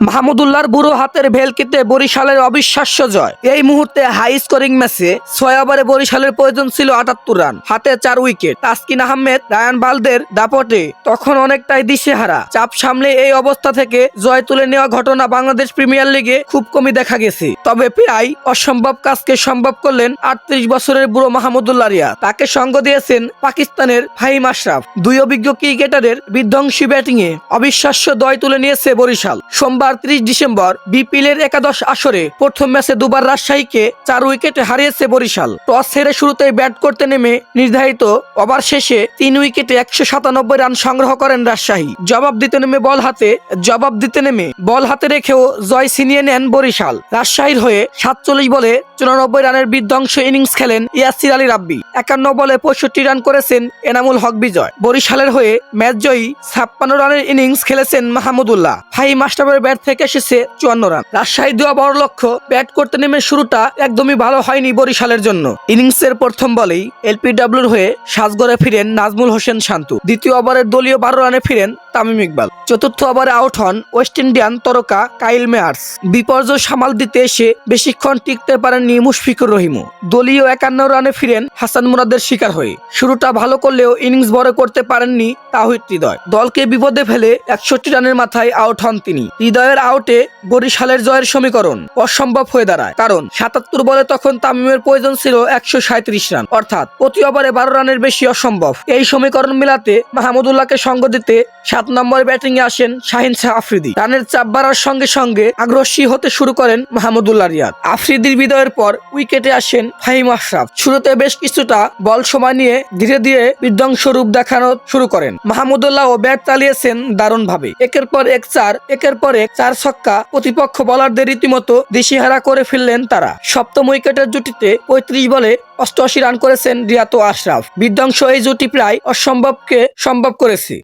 মাহমুদুল্লাহর বুড়ো হাতের ভেলকিতে বরিশালের অবিশ্বাস্য জয়। এই মুহূর্তে হাই স্কোরিং ম্যাচে ছয় ওভারে বরিশালের প্রয়োজন ছিল আটাত্তর রান হাতে চার উইকেট তাসকিন আহমেদ, রায়ান বালদের দাপটে তখন অনেকটাই দিশেহারা। চাপ সামলে এই অবস্থা থেকে জয় তুলে নেওয়া ঘটনা বাংলাদেশ প্রিমিয়ার লিগে খুব কমই দেখা গেছে। তবে প্রায় অসম্ভব কাজকে সম্ভব করলেন আটত্রিশ বছরের বুড়ো মাহমুদুল্লাহ রিয়া তাকে সঙ্গ দিয়েছেন পাকিস্তানের ফাহিম আশরাফ। দুই অভিজ্ঞ ক্রিকেটারের বিধ্বংসী ব্যাটিং এ অবিশ্বাস্য দয় তুলে নিয়েছে বরিশাল। সোমবার ত্রিশ ডিসেম্বর বিপিএলের একাদশ আসরে প্রথম ম্যাচে দুবার রাজশাহীকে চার উইকেটে হারিয়েছে বরিশাল। টস হেরে শুরুতেই ব্যাট করতে নেমে নির্ধারিত ওভার শেষে তিন উইকেটে একশো সাতানব্বই রান সংগ্রহ করেন রাজশাহী। জবাব দিতে নেমে বল হাতে, জবাব দিতে নেমে বল হাতে রেখেও জয় ছিনিয়ে নেন বরিশাল। রাজশাহীর হয়ে সাতচল্লিশ বলে চুরানব্বই রানের বিধ্বংস ইনিংস খেলেন ইয়াসির আলী রাব্বি। একান্ন বলে পঁয়ষট্টি রান করেছেন এনামুল হক বিজয়। বরিশালের হয়ে ম্যাচ জয়ী ছাপ্পান্ন রানের ইনিংস খেলেছেন মাহমুদুল্লাহ ফাই মাস্টারের ব্যাট থেকে এসেছে চুয়ান্ন রান। রাজশাহী দেওয়া বড় লক্ষ্য ব্যাট করতে নেমে শুরুটা একদমই ভালো হয়নি বরিশালের জন্য। ইনিংসের প্রথম বলেই এলপিডব্লিউর হয়ে সাজগড়ে ফিরেন নাজমুল হোসেন শান্তু। দ্বিতীয় ওভারের দলীয় বারো রানে ফিরেন তামিম ইকবাল। চতুর্থ ওভারে আউট হন ওয়েস্ট ইন্ডিয়ান তরকা কাইল মেয়ার্স। বিপর্যয় সামাল দিতে এসে বেশিক্ষণ টিকতে পারেননি মুশফিকুর রহিমও। দলীয় একান্ন রানে ফিরেন হাসান মুরাদের শিকার হয়ে। শুরুটা ভালো করলেও ইনিংস বড় করতে পারেননি তাহিদ হৃদয়। দলকে বিপদে ফেলে একষট্টি রানের মাথায় আউট হন তিনি। হৃদয়ের আউটে বরিশালের জয়ের সমীকরণ অসম্ভব হয়ে দাঁড়ায়। কারণ সাতাত্তর বলে তখন তামিমের প্রয়োজন ছিল একশো সাঁত্রিশ রান। অর্থাৎ প্রতি ওভারে বারো রানের বেশি অসম্ভব। এই সমীকরণ মিলাতে মাহমুদুল্লাহকে সঙ্গ দিতে সাত নম্বরে ব্যাটিং এ আসেন শাহিন শাহ আফ্রিদি। রানের চাপ বাড়ার সঙ্গে সঙ্গে আগ্রসী হতে শুরু করেন মাহমুদুল্লাহ রিয়াদ। আফ্রিদির বিদয়ের পর উইকেটে আসেন ফাহিম আশরাফ। শুরুতে বেশ কিছুটা বল সময় নিয়ে ধীরে ধীরে বিধ্বংস রূপ দেখানো শুরু করেন। মাহমুদুল্লাহ ও ব্যাট চালিয়েছেন দারুণভাবে। একের পর এক চার, একের পর এক চার ছক্কা প্রতিপক্ষ বলারদের রীতিমতো দিশেহারা করে ফেললেন তারা। সপ্তম উইকেটের জুটিতে পঁয়ত্রিশ বলে অষ্টআশি রান করেছেন রিয়াতো আশরাফ। বিধ্বংস এই জুটি প্রায় অসম্ভবকে সম্ভব করেছে।